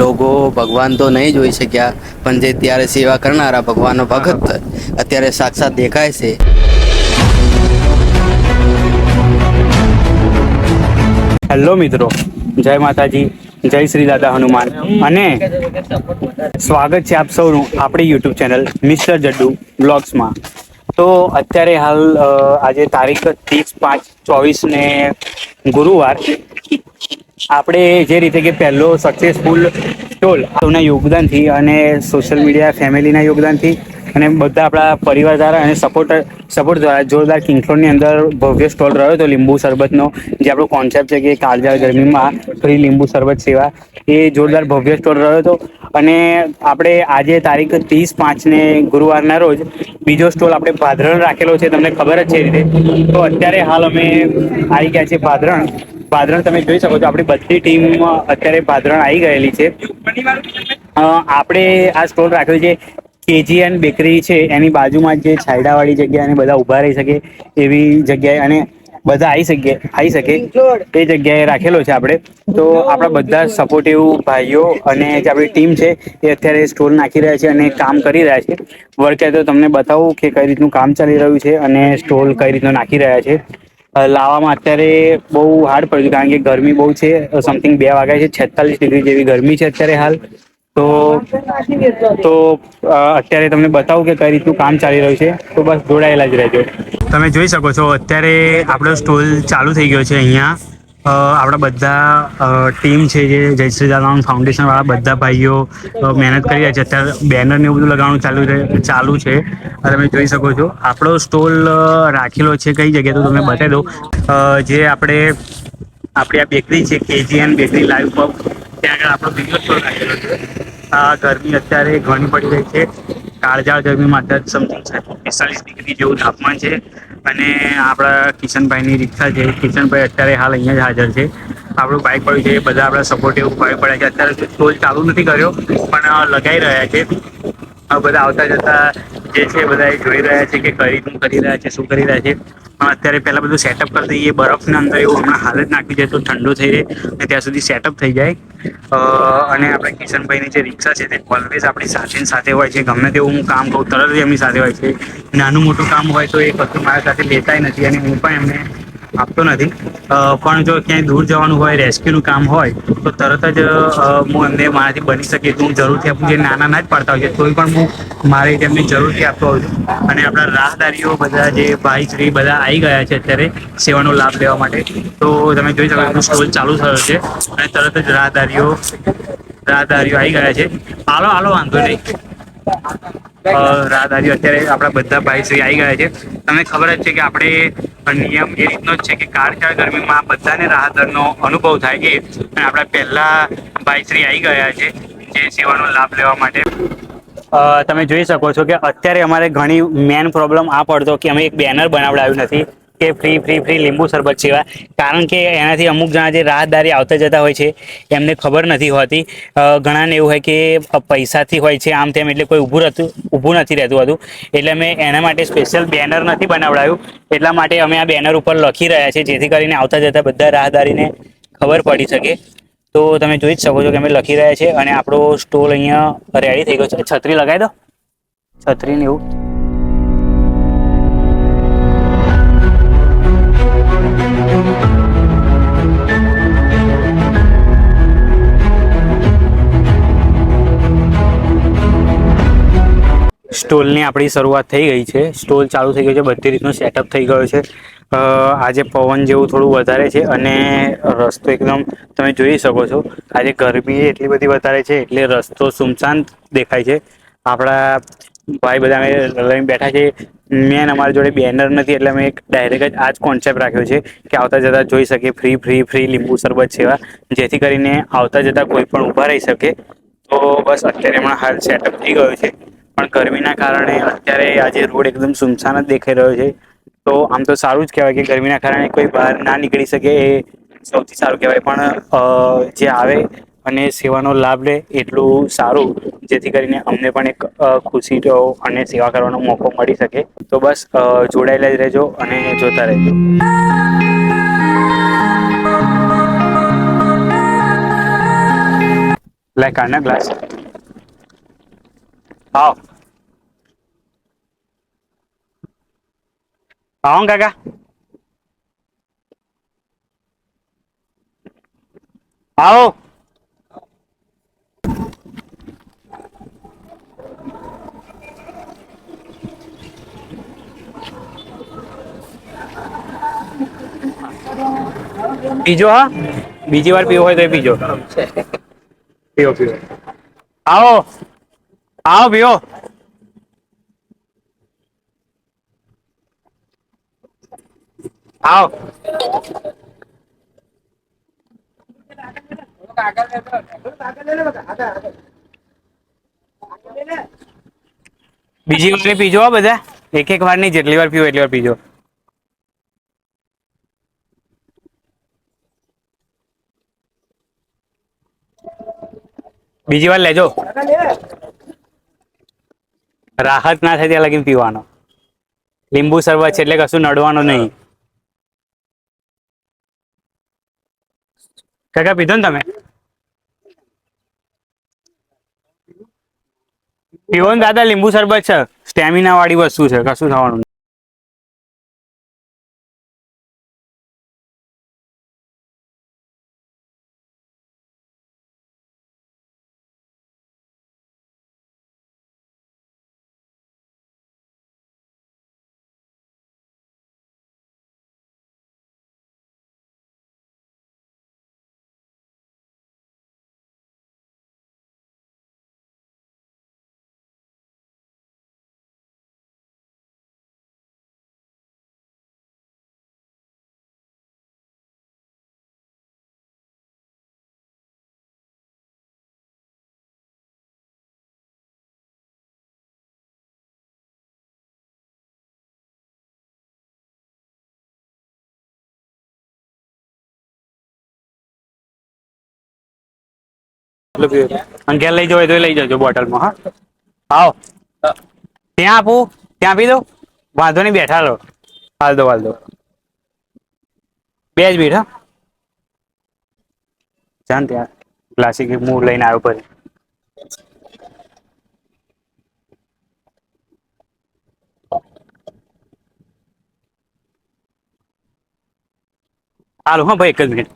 લોકો ભગવાન તો નહીં જોઈ શક્યા, પણ જે ત્યારે સેવા કરનારા ભગવાનનો ભગત અત્યારે સાક્ષાત દેખાય છે. હેલો મિત્રો, જય માતાજી, જય શ્રી દાદા હનુમાન. અને સ્વાગત છે આપ સૌનું આપણી યુટ્યુબ ચેનલ મિસ્ટર જડ્ડુ બ્લોગ્સમાં. તો અત્યારે હાલ આજે તારીખ ત્રીસ પાંચ ચોવીસ ને ગુરુવાર. આપણે જે રીતે કે પહેલો સક્સેસફુલ સ્ટોલ સૌના યોગદાનથી અને સોશિયલ મીડિયા ફેમિલીના યોગદાનથી અને બધા આપણા પરિવાર દ્વારા અને સપોર્ટર સપોર્ટ દ્વારા જોરદાર કિંગફ્લોરની અંદર ભવ્ય સ્ટોલ રહ્યો હતો, લીંબુ શરબતનો, જે આપણો કોન્સેપ્ટ છે કે કાળજા ગરમીમાં ફ્રી લીંબુ શરબત સેવા, એ જોરદાર ભવ્ય સ્ટોલ રહ્યો હતો. અને આપણે આજે તારીખ ત્રીસ પાંચને ગુરુવારના રોજ બીજો સ્ટોલ આપણે ભાદરણ રાખેલો છે, તમને ખબર જ છે રીતે. તો અત્યારે હાલ અમે આવી ગયા છીએ ભાદરણ. ભાદરણ તમે જોઈ શકો છો, આપણી બધી ટીમ અત્યારે ભાદરણ આવી ગયેલી છે. આપણે આ સ્ટોલ રાખ્યો છે, કેજીએન બેકરી છે, એની બાજુમાં જ જે છાયડાવાળી જગ્યા અને બધા ઊભા રહી શકે એવી જગ્યાએ. અને બધા આવી શકે આવી શકે. એ જગ્યાએ રાખેલો છે આપણે. તો આપણા બધા સપોર્ટિવ ભાઈઓ અને જે આપણી ટીમ છે, એ અત્યારે સ્ટોલ નાખી રહ્યા છે અને કામ કરી રહ્યા છે. વર્કે તો તમને બતાવું કે કઈ રીતનું કામ ચાલી રહ્યું છે અને સ્ટોલ કઈ રીતનું નાખી રહ્યા છે. લાવવામાં અત્યારે બહુ હાર્ડ પડ્યું કારણ કે ગરમી બહુ છે. સમથિંગ બે વાગ્યા છે, છેતાલીસ ડિગ્રી જેવી ગરમી છે અત્યારે હાલ. તો તો અત્યારે તમને બતાવું કે કઈ રીતનું કામ ચાલી રહ્યું છે. તો બસ જોડાયેલા જ રહેજો. તમે જોઈ શકો છો, અત્યારે આપણો સ્ટોલ ચાલુ થઈ ગયો છે અહીંયા. આપણા બધા ટીમ છે જે જય શ્રી દાદાનું ફાઉન્ડેશન વાળા બધા ભાઈઓ મહેનત કરી રહ્યા છે. અત્યારે બેનર ને એવું બધું લગાવવાનું ચાલુ ચાલુ છે. તમે જોઈ શકો છો. આપણો સ્ટોલ રાખેલો છે કઈ જગ્યાએ તો તમે બતાવી દઉં. જે આપણે, આપણી આ બેકરી છે કેજીએન બેકરી લાઈવ પબ ત્યાં આગળ આપણો બીજો સ્ટોર રાખેલો છે. આ ગરમી અત્યારે ઘણી પડી રહી છે. કાળજાળ ગરમીમાં અત્યારે સમથિંગ પિસ્તાલીસ ડિગ્રી જેવું તાપમાન છે અને આપણા કિશનભાઈની રિક્ષા છે. કિશનભાઈ અત્યારે હાલ અહીંયા જ હાજર છે. આપણું બાઇક પડ્યું છે બધા આપણા સપોર્ટિવ ભાઈ પડ્યા છે. અત્યારે ટોલ ચાલુ નથી કર્યો, પણ લગાઈ રહ્યા છે. આ બધા આવતા જતા જે છે બધા એ જોઈ રહ્યા છે કે કઈ રીતનું કરી રહ્યા છે, શું કરી રહ્યા છે. પણ અત્યારે પહેલા બધું સેટઅપ કરી દઈએ, બરફના અંદર એવું હમણાં હાલ જ નાખી દે તો ઠંડુ થઈ રહે અને ત્યાં સુધી સેટઅપ થઈ જાય. અને આપણે કિશનભાઈની જે રિક્ષા છે તે ઓલવેઝ આપણી સાથે સાથે હોય છે. ગમે તેવું હું કામ કહું તરત જ એમની સાથે હોય છે. નાનું મોટું કામ હોય તો એ કશું મારા સાથે લેતાય નથી અને હું પણ એમને આપતો નથી. પણ જો ક્યાંય દૂર જવાનું હોય રેસ્ક્યુનું કામ હોય, તો તરત જ હું એમને મારાથી બની શકે તો હું જરૂરથી આપું જે નાના ના જ પાડતા હોય છે, તોય પણ હું મારે તેમની જરૂરથી આપતો હોઉં છું. અને આપણા રાહદારીઓ બધા જે ભાઈ શ્રી બધા આવી ગયા છે અત્યારે સેવાનો લાભ લેવા માટે. તો તમે જોઈ શકો એનું સ્ટોલ ચાલુ થયો છે. અને તરત જ રાહદારીઓ રાહદારીઓ આવી ગયા છે. હાલો હાલો, વાંધો નહીં. અ, રાહદારીઓ અત્યારે આપણા બધા ભાઈ શ્રી આવી ગયા છે. તમને ખબર જ છે કે આપણે નિયમ એ રીતનો જ છે કે કાળઝાળ ગરમીમાં બધાને રાહતનો અનુભવ થાય અને આપણા પહેલા ભાઈ શ્રી આવી ગયા છે જે સેવાનો લાભ લેવા માટે. તમે જોઈ શકો છો કે અત્યારે અમારે ઘણી મેન પ્રોબ્લેમ આ પડતો કે અમે એક બેનર બનાવડાવ્યું નથી. કે ફ્રી ફ્રી ફ્રી લીંબુ શરબત સેવા કારણ કે એનાથી અમુક જણા જે રાહદારી આવતા જતા હોય છે, એમને ખબર નથી હોતી. ઘણાને એવું હોય કે પૈસાથી હોય છે, આમ તેમ એટલે કોઈ ઊભું રહેતું, ઊભું નથી રહેતું હતું. એટલે અમે એના માટે સ્પેશિયલ બેનર નથી બનાવડાયું. એટલા માટે અમે આ બેનર ઉપર લખી રહ્યા છીએ, જેથી કરીને આવતા જતા બધા રાહદારીને ખબર પડી શકે. તો તમે જોઈ જ શકો છો કે અમે લખી રહ્યા છીએ અને આપણો સ્ટોલ અહીંયા રેડી થઈ ગયો છે. છત્રી લગાવી દો. છત્રીને એવું. સ્ટોલની આપણી શરૂઆત થઈ ગઈ છે. સ્ટોલ ચાલુ થઈ ગયો છે. બધી રીતનું સેટઅપ થઈ ગયો છે. આજે પવન જેવું થોડું વધારે છે અને રસ્તો એકદમ તમે જોઈ શકો છો. આજે ગરમી એટલી બધી વધારે છે એટલે રસ્તો સુમસાન દેખાય છે. આપણા ભાઈ બધા અમે લઈને બેઠા છે. મેન અમારી જોડે બેનર નથી એટલે અમે એક ડાયરેક્ટ જ આ જ કોન્સેપ્ટ રાખ્યો છે કે આવતા જતા જોઈ શકે ફ્રી ફ્રી ફ્રી લીંબુ શરબત સેવા જેથી કરીને આવતા જતા કોઈ પણ ઊભા રહી શકે. તો બસ અત્યારે હમણાં હાલ સેટઅપ થઈ ગયો છે. પણ ગરમીના કારણે અત્યારે આજે રોડ એકદમ સુમસાન જ દેખાઈ રહ્યો છે. તો આમ તો સારું જ કહેવાય કે ગરમીના કારણે કોઈ બહાર ના નીકળી શકે એ સૌથી સારું કહેવાય. પણ જે આવે અને સેવાનો લાભ લે એટલું સારું, જેથી કરીને અમને પણ એક ખુશી અને સેવા કરવાનો મોકો મળી શકે. તો બસ જોડાયેલા જ રહેજો અને જોતા રહેજો. લાઈક આના ગ્લાસ. આવ આવો ને કાકા આવો પીજો હા બીજી વાર પીવો હોય તો એ પીજો પીવો પીવો આવો આવો પીવો આવો બીજી વાર પીજો હો બધા? એક એક વાર નહીં જેટલી વાર પીવો એટલી વાર પીજો. બીજી વાર લેજો. રાહત ના થાય ત્યાં લગીને પીવાનો. લીંબુ શરબત છે એટલે કશું નડવાનું નહીં. કાકા, પીધો ને તમે? પીવો ને દાદા, લીંબુ શરબત છે. સ્ટેમિના વાળી વસ્તુ છે, કશું થવાનું અને ઘેર લઈ જવો હોય તો લઈ જજો બોટલમાં, હા? આવો. ત્યાં આપું, ત્યાં આપી દો વાંધો નહીં, બેઠા રહો. હાલ દો હાલ દો. બે જ મિનિટ, હા? જાન ત્યાં. ક્લાસિક હું લઈને આવ્યો પછી હાલો, હા, ભાઈ, એક જ મિનિટ.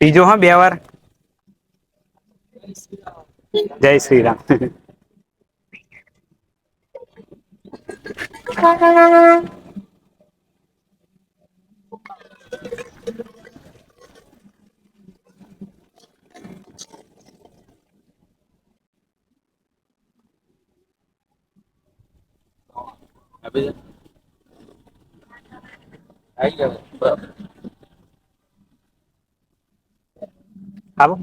પીજો હા બે વાર. જય શ્રી રામ. આવો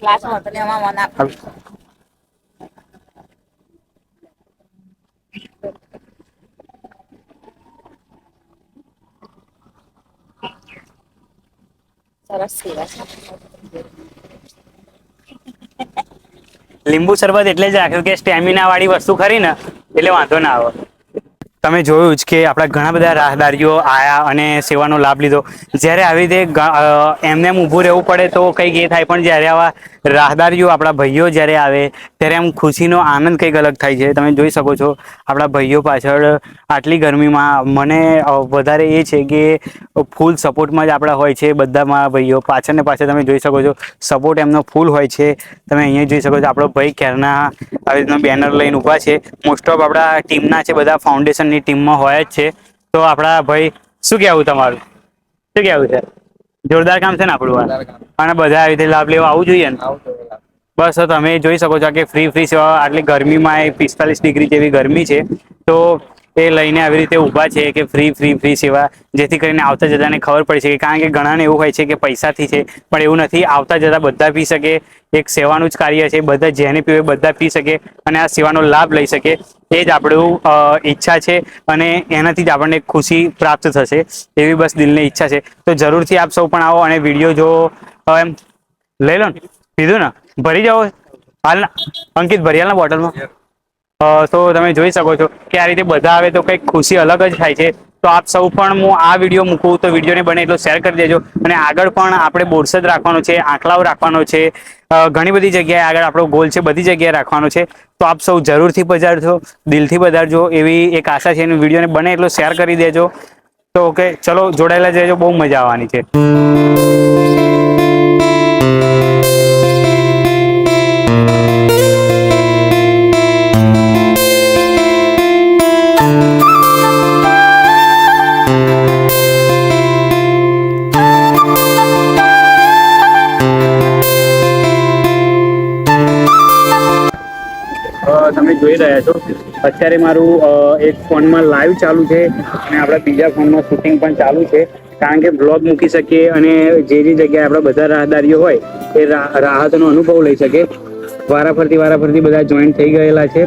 ક્લાસમાં તને એમાં મન આપ આવો. સરસ સેવા છે. લીંબુ શરબત એટલે જ રાખ્યું કે સ્ટેમિના વાળી વસ્તુ ખરી ને, એટલે વાંધો ના આવે. તમે જોયું જ કે આપણા ઘણા બધા રાહદારીઓ આયા અને સેવાનો લાભ લીધો. જ્યારે આવી રીતે એમને એમ ઊભું રહેવું પડે તો કંઈક એ થાય, પણ જ્યારે આવા રાહદારીઓ આપણા ભાઈઓ જ્યારે આવે, ત્યારે આમ ખુશીનો આનંદ કંઈક અલગ થાય છે. તમે જોઈ શકો છો, આપણા ભાઈઓ પાછળ આટલી ગરમીમાં મને વધારે એ છે કે ફૂલ સપોર્ટમાં જ આપણા હોય છે બધામાં ભાઈઓ. પાછળ ને પાછળ તમે જોઈ શકો છો, સપોર્ટ એમનો ફૂલ હોય છે. તમે અહીંયા જોઈ શકો છો, આપણો ભાઈ ક્યારના આવી રીતના બેનર લઈને ઊભા છે. મોસ્ટ ઓફ આપણા ટીમના છે, બધા ફાઉન્ડેશનની ટીમમાં હોય જ છે. તો આપણા ભાઈ, શું કહેવું તમારું? શું કહેવું છે? જોરદાર કામ છે ને આપણું? અને બધા આવી રીતે લાભ લેવા આવવું જોઈએ ને. બસ તો તમે જોઈ શકો છો કે ફ્રી ફ્રી સેવા આટલી ગરમીમાં એ પિસ્તાલીસ ડિગ્રી જેવી ગરમી છે. તો એ લઈને આવી રીતે ઊભા છે કે ફ્રી ફ્રી ફ્રી સેવા જેથી કરીને આવતા જતાને ખબર પડી શકે. કારણ કે ઘણાને એવું હોય છે કે પૈસાથી છે પણ એવું નથી. આવતા જતા બધા પી શકે. એક સેવાનું જ કાર્ય છે. બધા જેને પીવે બધા પી શકે. અને આ સેવાનો લાભ લઈ શકે. એ જ આપણું ઈચ્છા છે અને એનાથી જ આપણને ખુશી પ્રાપ્ત થશે. એવી બસ દિલની ઈચ્છા છે. તો જરૂરથી આપ સૌ પણ આવો અને વીડિયો જો એમ, લઈ લો ને. પીધું ને? ભરી જાઓ. હાલ અંકિત, ભરી હાલ બોટલમાં. તો તમે જોઈ શકો છો કે આ રીતે બધા આવે તો કંઈક ખુશી અલગ જ થાય છે. તો આપ સૌ પણ હું આ વીડિયો મૂકું તો વિડીયોને બને એટલો શેર કરી દેજો. અને આગળ પણ આપણે બોરસદ રાખવાનો છે, આંકલાવ રાખવાનો છે ઘણી બધી જગ્યાએ આગળ આપણો ગોલ છે, બધી જગ્યાએ રાખવાનો છે. તો આપ સૌ જરૂરથી પધારજો, દિલથી પધારજો, એવી એક આશા છે વીડિયો વિડીયોને બને એટલો શેર કરી દેજો. તો ઓકે, ચલો, જોડાયેલા જજો બહુ મજા આવવાની છે. જોઈ રહ્યા છો. અત્યારે મારું એક ફોનમાં લાઈવ ચાલુ છે અને આપણા બીજા ફોનમાં શૂટિંગ પણ ચાલુ છે. કારણ કે બ્લોગ મૂકી શકીએ અને જે જે જગ્યાએ આપણા બધા રાહદારીઓ હોય, એ રાહતનો અનુભવ લઈ શકે વારાફરતી વારાફરતી બધા જોઈન થઈ ગયેલા છે.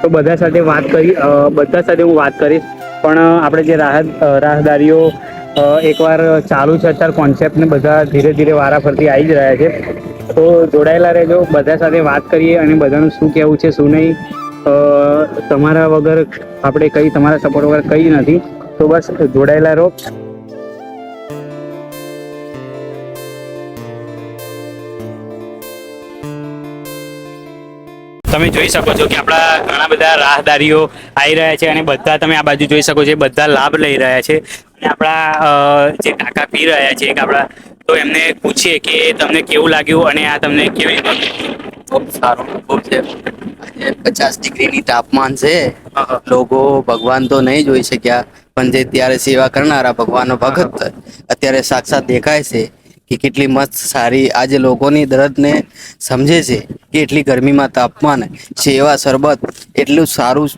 તો બધા સાથે વાત કરી બધા સાથે હું વાત કરીશ. પણ આપણે જે રાહત રાહદારીઓ એકવાર ચાલુ છે, અત્યારે કોન્સેપ્ટને બધા ધીરે ધીરે વારાફરતી આવી જ રહ્યા છે. તો જોડાયેલા રહેજો, બધા સાથે વાત કરીએ અને બધાનું શું કહેવું છે, શું નહીં. તમારા વગર આપણે કઈ, તમારા સપોર્ટ વગર કઈ નથી. તો બસ જોડાયેલા રહો. તમે જોઈ શકો છો કે આપણા ઘણા બધા રાહદારીઓ આવી રહ્યા છે અને બધા તમે આ બાજુ જોઈ શકો છો બધા લાભ લઈ રહ્યા છે. અને આપણા જે કાકા પી રહ્યા છે આપણા, તો એમને પૂછીએ કે તમને કેવું લાગ્યું અને આ તમને કેવી રીતે ખૂબ સારો અનુભવ છે પચાસ ડિગ્રીની તાપમાન છે. લોકો ભગવાન તો નહીં જોઈ શક્યા, પણ જે ત્યારે સેવા કરનારા ભગવાનનો ભગત અત્યારે સાક્ષાત દેખાય છે કે કેટલી મસ્ત સારી આજે લોકોની દર્દને સમજે છે કે એટલી ગરમીમાં તાપમાન, સેવા, શરબત એટલું સારું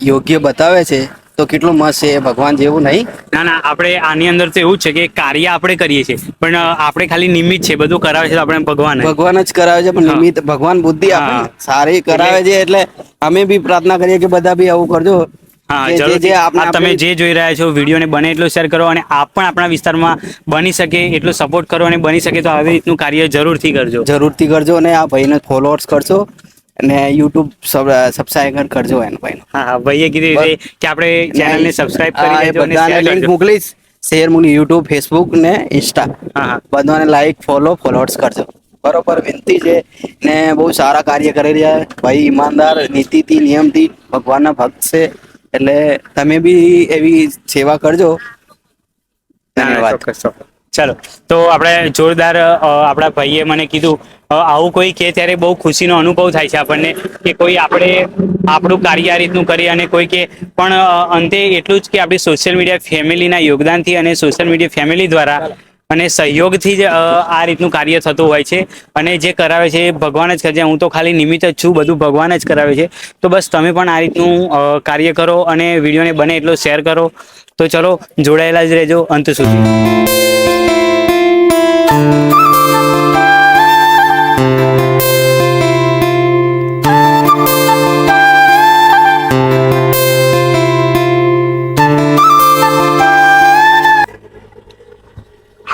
યોગ્ય બતાવે છે તો કેટલું મસ્ત છે ભગવાન જેવું નહીં. ના ના આપણે આની અંદર તો એવું છે કે કાર્ય આપણે કરીએ છીએ પણ આપણે ખાલી નિમિત્ત છે બધું કરાવે છે તો આપણે ભગવાન ભગવાન જ કરાવે છે પણ નિમિત્ત ભગવાન બુદ્ધિ આપણે સારી કરાવે છે એટલે અમે બી પ્રાર્થના કરીએ કે બધા બી આવું કરજો. હા તમે જે જોઈ રહ્યા છો વિડીયોને બને એટલો શેર કરો અને આપ પણ આપણા વિસ્તારમાં બની શકે એટલો સપોર્ટ કરો અને બની શકે તો આવી રીતનું કાર્ય જરૂરથી કરજો. જરૂરથી કરજો અને આ ભાઈને ફોલોઅર્સ કરજો અને યુટ્યુબ સબસ્ક્રાઈબ કરજો એનો ભાઈનો. હા હા ભાઈએ કીધું કે આપણે ચેનલને સબસ્ક્રાઇબ કરી દેજો અને શેર લિંક મોકલીશ. શેર મૂકી યુટ્યુબ ફેસબુક ને ઇન્સ્ટા હા બધાને લાઈક ફોલો ફોલોઅર્સ કરજો. બરોબર વિનંતી છે. ને બહુ સારા કાર્ય કરી રહ્યા છે. ભાઈ ઈમાનદાર નીતિથી નિયમથી ભગવાનના ભક્ત છે. એટલે તમે બી એવી સેવા કરજો. ધન્યવાદ. ચાલો તો આપણે જોરદાર આપણા ભાઈએ મને કીધું આવું કોઈ કે ત્યારે બહુ ખુશીનો અનુભવ થાય છે આપણને કે કોઈ આપણે આપણું કાર્ય આ રીતનું કરીએ અને કોઈ કે પણ અંતે એટલું જ કે આપણી સોશિયલ મીડિયા ફેમિલીના યોગદાનથી અને સોશિયલ મીડિયા ફેમિલી દ્વારા અને સહયોગથી જ આ રીતનું કાર્ય થતું હોય છે અને જે કરાવે છે એ ભગવાન જ કરે છે. હું તો ખાલી નિમિત્ત જ છું, બધું ભગવાન જ કરાવે છે. તો બસ તમે પણ આ રીતનું કાર્ય કરો અને વિડીયોને બને એટલો શેર કરો. તો ચલો જોડાયેલા જ રહેજો અંત સુધી.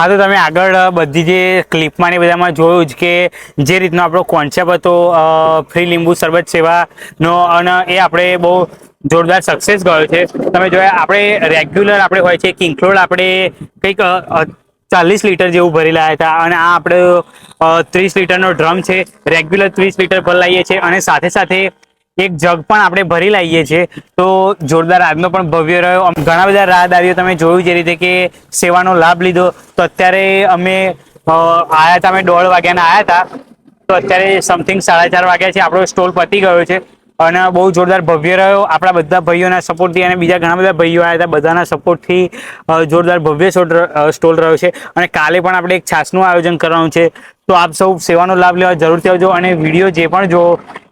હા તો તમે આગળ બધી જે ક્લિપમાં ને બધામાં જોયું જ કે જે રીતનો આપણો કોન્સેપ્ટ હતો ફ્રી લીંબુ શરબત સેવાનો અને એ આપણે બહુ જોરદાર સક્સેસ ગયો છે. તમે જોયા, આપણે રેગ્યુલર આપણે હોય છે કિંકલોડ આપણે કંઈક ચાલીસ લીટર જેવું ભરી લાયા હતા અને આ આપણે ત્રીસ લીટરનો ડ્રમ છે. રેગ્યુલર ત્રીસ લીટર લાવીએ છીએ અને સાથે સાથે એક જગ પણ આપણે ભરી લાવીએ છીએ. તો જોરદાર આજનો પણ ભવ્ય રહ્યો. આમ ઘણા બધા રાહદારીઓ તમે જોયું જે રીતે કે સેવાનો લાભ લીધો. તો અત્યારે અમે આયા હતા, અમે દોઢ વાગ્યાના આયા હતા. તો અત્યારે સમથિંગ સાડા ચાર વાગ્યા છે, આપણો સ્ટોલ પતી ગયો છે. અને બહુ જોરદાર ભવ્ય રહ્યો. આપણા બધા ભાઈઓના સપોર્ટથી અને બીજા ઘણા બધા ભાઈઓ આવ્યા હતા. બધાના સપોર્ટથી જોરદાર ભવ્ય સ્ટોલ રહ્યો છે. અને કાલે પણ આપણે એક છાસનું આયોજન કરવાનું છે. તો આપ સૌ સેવાનો લાભ લેવા જરૂરથી આવજો અને વીડિયો જે પણ જો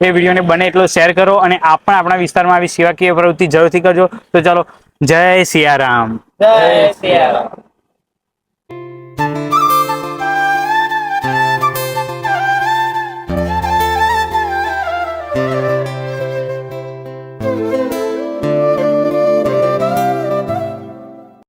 એ વિડીયોને બને એટલો શેર કરો અને આપ પણ આપણા વિસ્તારમાં આવી સેવાકીય પ્રવૃત્તિ જરૂરથી કરજો. તો ચાલો, જય સિયારામ. જય સિયારામ.